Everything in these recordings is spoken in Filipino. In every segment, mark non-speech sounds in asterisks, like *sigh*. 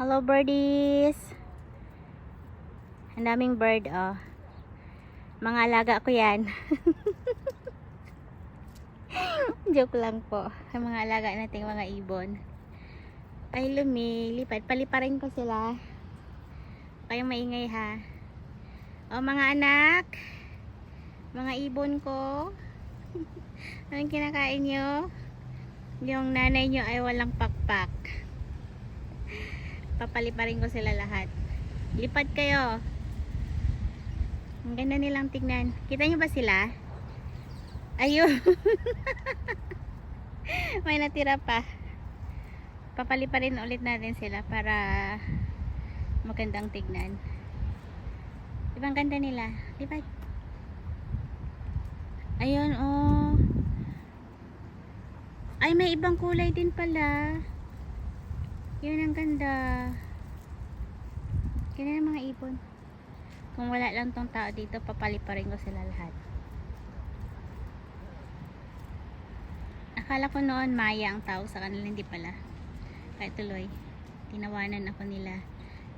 Hello birdies. Ang daming bird oh. Mga alaga ko 'yan. *laughs* Joke lang po. Ang mga alaga nating mga ibon. Ay lumilipad. Paliparin ko sila. Kayong maingay ha. O mga anak. Mga ibon ko. *laughs* Anong kinakain nyo? Yung nanay nyo ay walang pakpak. Papaliparin ko sila lahat. Lipad kayo. Ang ganda nilang tignan. Kita nyo ba sila? Ayun. *laughs* May natira pa. Papaliparin ulit natin sila para magandang tignan. Ibang ganda nila. Lipad. Ayun, oh. Ay, may ibang kulay din pala. Yun ang ganda. Ganyan ang mga ibon. Kung wala lang tong tao dito, papaliparin ko sila lahat. Akala ko noon maya ang tao sa kanila, hindi pala. Kaya tuloy, tinawanan ako nila.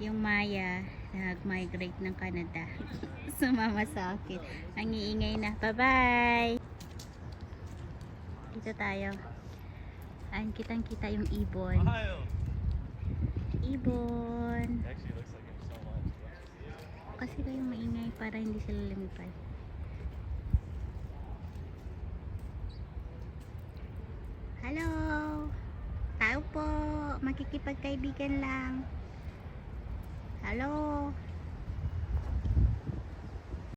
Yung maya, nag-migrate ng Canada. *laughs* Sumama sa akin. Ang iingay na. Bye-bye! Dito tayo. Ayan, kitang-kita yung ibon. Ohio. Much. Kasi kayong maingay para hindi sila lumipad. Hello! Tao po! Makikipagkaibigan lang. Hello!